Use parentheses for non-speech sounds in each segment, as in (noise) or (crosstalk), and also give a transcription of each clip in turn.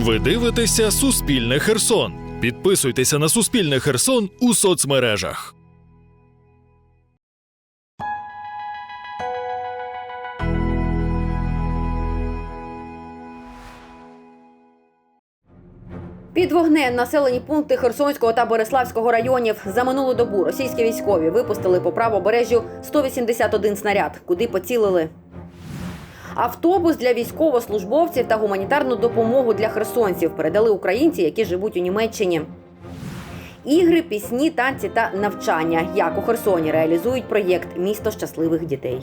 Ви дивитеся Суспільне Херсон. Підписуйтеся на Суспільне Херсон у соцмережах. Під вогнем населені пункти Херсонського та Бориславського районів за минулу добу російські військові випустили по правобережжю 181 снаряд, куди поцілили. Автобус для військовослужбовців та гуманітарну допомогу для херсонців передали українці, які живуть у Німеччині. Ігри, пісні, танці та навчання. Як у Херсоні реалізують проєкт Місто щасливих дітей.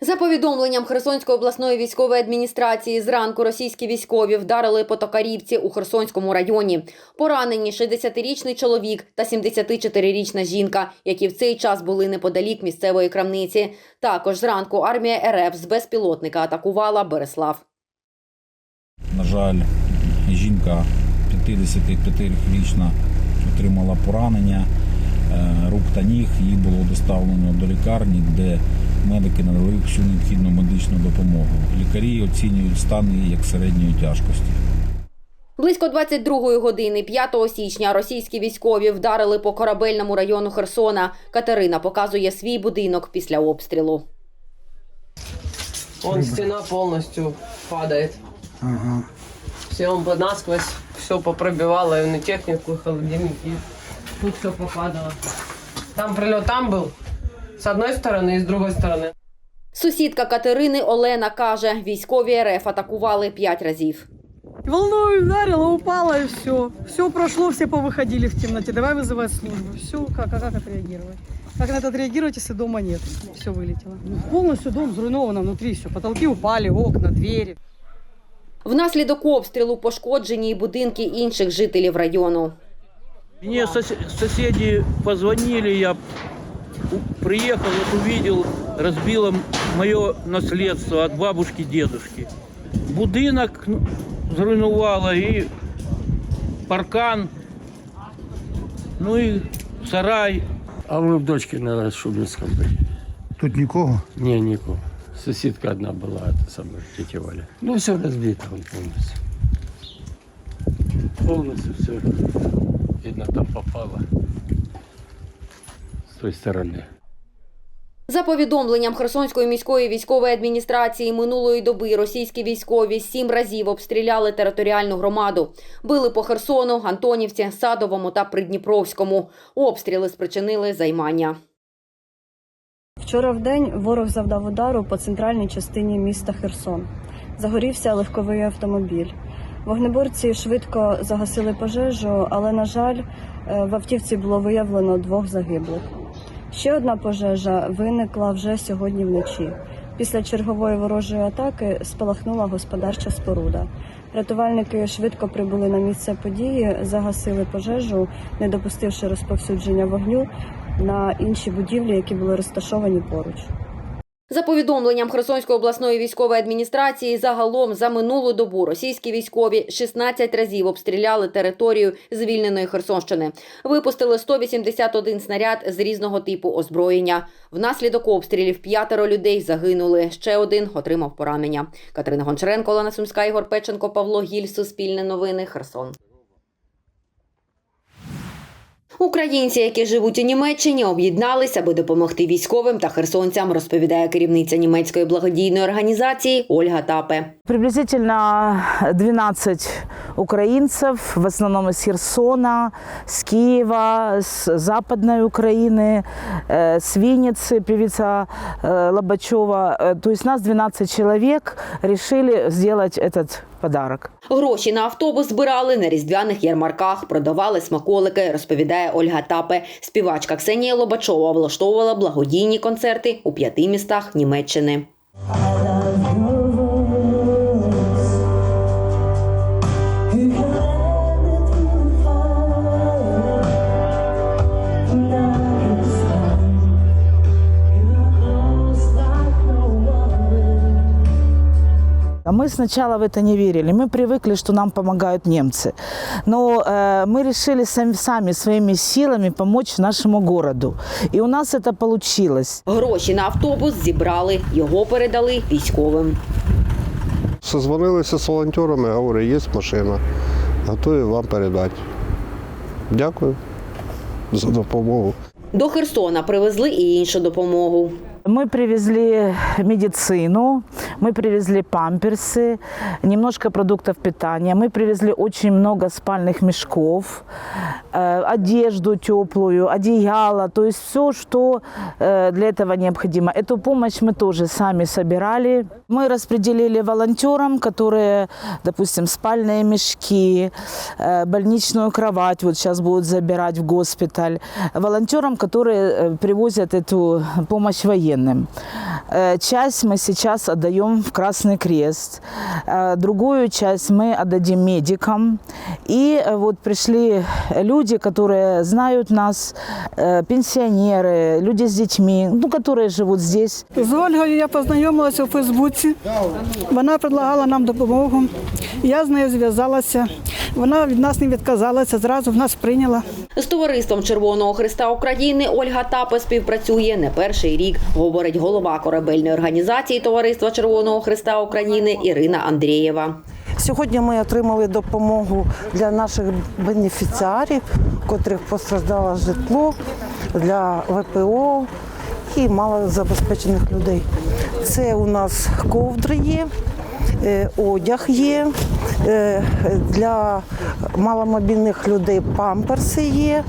За повідомленням Херсонської обласної військової адміністрації, зранку російські військові вдарили по Токарівці у Херсонському районі. Поранені 60-річний чоловік та 74-річна жінка, які в цей час були неподалік місцевої крамниці. Також зранку армія РФ з безпілотника атакувала Береслав. На жаль, жінка 55-річна отримала поранення е, рук та ніг. Її було доставлено до лікарні, де медики надали всю необхідну медичну допомогу. Лікарі оцінюють стан її як середньої тяжкості. Близько 22-ї години 5 січня російські військові вдарили по корабельному району Херсона. Катерина показує свій будинок після обстрілу. Вон стена полностью падает. Все он насквозь, все попробивало, и на технику, и холодильники. Тут все попадало. Там прилет там был, с одной стороны и с другой стороны. Сусідка Катерини Олена каже, військові РФ атакували п'ять разів. Волной ударило, упало и все. Все прошло, все повыходили в темноте. Давай вызывать службу. Все, как, а как отреагировать? Как на это отреагировать, если дома нет? Все вылетело. Полностью дом зруйновано внутри все. Потолки упали, окна, двери. Внаслідок обстрілу пошкоджені й будинки інших жителів району. Мне сос- соседи позвонили, я у- приехал, вот увидел, разбило мое наследство от бабушки, дедушки. Будинок ну, зруйнувало и паркан, ну и сарай. А ми в дочки на Шубинському були. Тут нікого. Ні, нікого. Сусідка одна була, це саме тетя Валя. Ну, все розбито вон повністю. Повністю все. Видно, там попало. З сторони. За повідомленням Херсонської міської військової адміністрації минулої доби російські військові сім разів обстріляли територіальну громаду. Били по Херсону, Антонівці, Садовому та Придніпровському. Обстріли спричинили займання. Вчора в день ворог завдав удару по центральній частині міста Херсон. Загорівся легковий автомобіль. Вогнеборці швидко загасили пожежу, але, на жаль, е, в автівці було виявлено двох загиблих. Ще одна пожежа виникла вже сьогодні вночі. Після чергової ворожої атаки спалахнула господарча споруда. Рятувальники швидко прибули на місце події, загасили пожежу, не допустивши розповсюдження вогню на інші будівлі, які були розташовані поруч. За повідомленням Херсонської обласної військової адміністрації, загалом за минулу добу російські військові 16 разів обстріляли територію звільненої Херсонщини. Випустили 181 снаряд з різного типу озброєння. Внаслідок обстрілів п'ятеро людей загинули. Ще один отримав поранення. Катерина Гончаренко, Олена Сумська, Ігор Печенко, Павло Гіль, Суспільне новини, Херсон. Українці, які живуть у Німеччині, об'єдналися, аби допомогти військовим та херсонцям, розповідає керівниця німецької благодійної організації Ольга Тапе. Приблизительно 12 украинцев, в основном из Херсона, с Киева, с Западной Украины, э, с Винницы, певица э, Лобачева. Э, То есть нас 12 человек решили сделать этот подарок. Гроші на автобус збирали на різдвяних ярмарках, продавали смаколики, розповідає Ольга Тапе. Співачка Ксенія Лобачова влаштовувала благодійні концерти у п'яти містах Німеччини. А мы сначала в это не верили. Мы привыкли, что нам помогают немцы. Но э, мы решили сами, сами своими силами помочь нашему городу. И у нас это получилось. Гроші на автобус зібрали, його передали військовим. Созвонилися з волонтерами, говорю, є машина, готові вам передати. Дякую за допомогу. До Херсона привезли і іншу допомогу. Мы привезли медицину, мы привезли памперсы, немножко продуктов питания, мы привезли очень много спальных мешков, э, одежду теплую, одеяло, то есть все, что э, для этого необходимо. Эту помощь мы тоже сами собирали. Мы распределили волонтерам, которые, допустим, спальные мешки, э, больничную кровать вот сейчас будут забирать в госпиталь, волонтерам, которые привозят эту помощь военным. Э, Часть мы сейчас отдаем в Красный Крест, э, другую часть мы отдадим медикам. И э, вот пришли люди, которые знают нас, э, пенсионеры, люди с детьми, ну, которые живут здесь. З Ольгою я познайомилася у Фейсбуці. Вона предлагала нам допомогу. Я з нею зв'язалася. Вона від нас не відказалася, зразу в нас прийняла. З товариством Червоного Христа України Ольга Тапа співпрацює не перший рік, говорить голова корабельної організації Товариства Червоного Христа України Ірина Андрієва. Сьогодні ми отримали допомогу для наших бенефіціарів, котрих постраждало житло для ВПО і малозабезпечених людей. Це у нас ковдри є, е, одяг є, для маломобільних людей памперси є,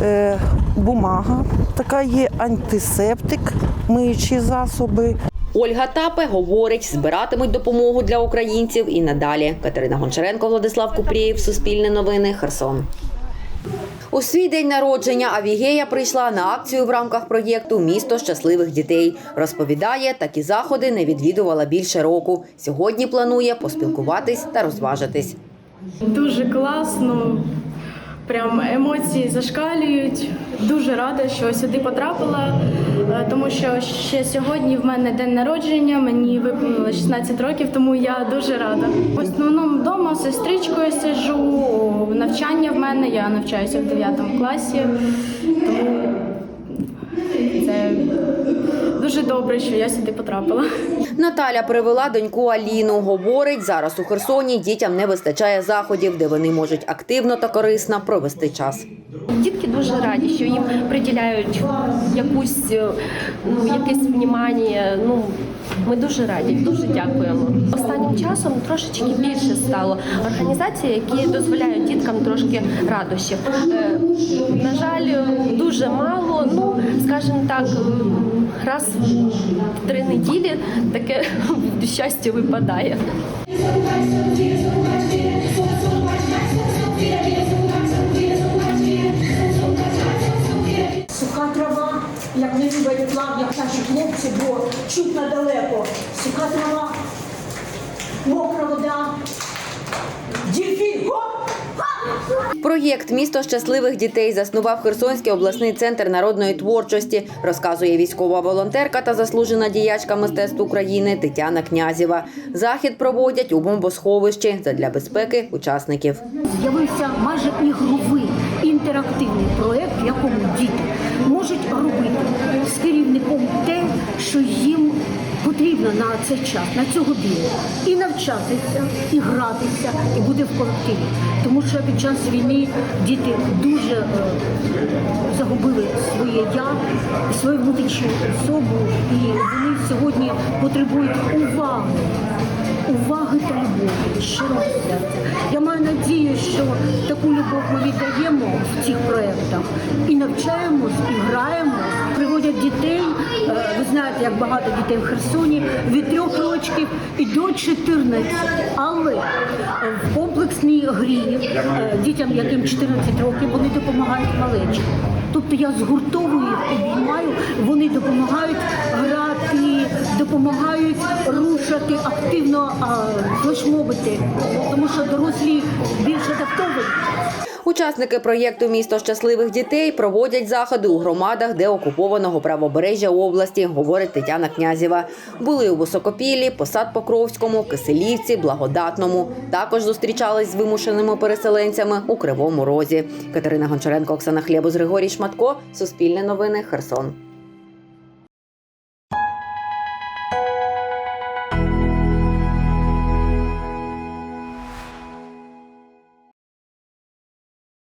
е, бумага така є, антисептик, миючі засоби. Ольга Тапе говорить, збиратимуть допомогу для українців і надалі. Катерина Гончаренко, Владислав Купрієв, Суспільне новини, Херсон. У свій день народження Авігея прийшла на акцію в рамках проєкту Місто щасливих дітей. Розповідає, такі заходи не відвідувала більше року. Сьогодні планує поспілкуватись та розважитись. Дуже класно. Прям емоції зашкалюють. Дуже рада, що сюди потрапила, е, тому що ще сьогодні в мене день народження, мені виповнило 16 років, тому я дуже рада. В основному вдома з сестричкою сиджу, навчання в мене, я навчаюся в 9 класі, тому це дуже добре, що я сюди потрапила. Наталя привела доньку Аліну. Говорить, зараз у Херсоні дітям не вистачає заходів, де вони можуть активно та корисно провести час. Дітки дуже раді, що їм приділяють якусь е, ну якесь внімання. Ну ми дуже раді, дуже дякуємо. Останнім часом трошечки більше стало організацій, які дозволяють діткам трошки радощів. Е, На жаль, дуже мало. Ну скажімо так, раз в три неділі таке (laughs) щастя випадає. Суха трава, як не любить плав, як наші хлопці, бо чутно далеко. Суха трава, мокра вода! Проєкт Місто щасливих дітей заснував Херсонський обласний центр народної творчості, розказує військова волонтерка та заслужена діячка мистецтв України Тетяна Князєва. Захід проводять у бомбосховищі задля безпеки учасників. З'явився майже ігровий інтерактивний проєкт, в якому діти можуть робити з керівником те, що їм потрібно на цей час, на цю годину. І навчатися, і гратися, і бути в колективі. Тому що під час війни діти дуже е, загубили своє я, свою внутрішню особу, і вони сьогодні потребують уваги уваги та любові, щирого серця. Я маю надію, що таку любов ми віддаємо в цих проєктах і навчаємось, і граємо, знаєте, як багато дітей в Херсоні від трьох років і до 14. Але в комплексній грі е, дітям, яким 14 років, вони допомагають малечі. Тобто я згуртовую їх, обіймаю, вони допомагають грати, допомагають рушати активно флешмобити, тому що дорослі більш адаптовані. Учасники проєкту Місто щасливих дітей проводять заходи у громадах де окупованого правобережжя області, говорить Тетяна Князєва. Були у Високопіллі, Посад Покровському, Киселівці, Благодатному. Також зустрічались з вимушеними переселенцями у Кривому Розі. Катерина Гончаренко, Оксана Хлєбус, Григорій Шматко. Суспільне новини. Херсон.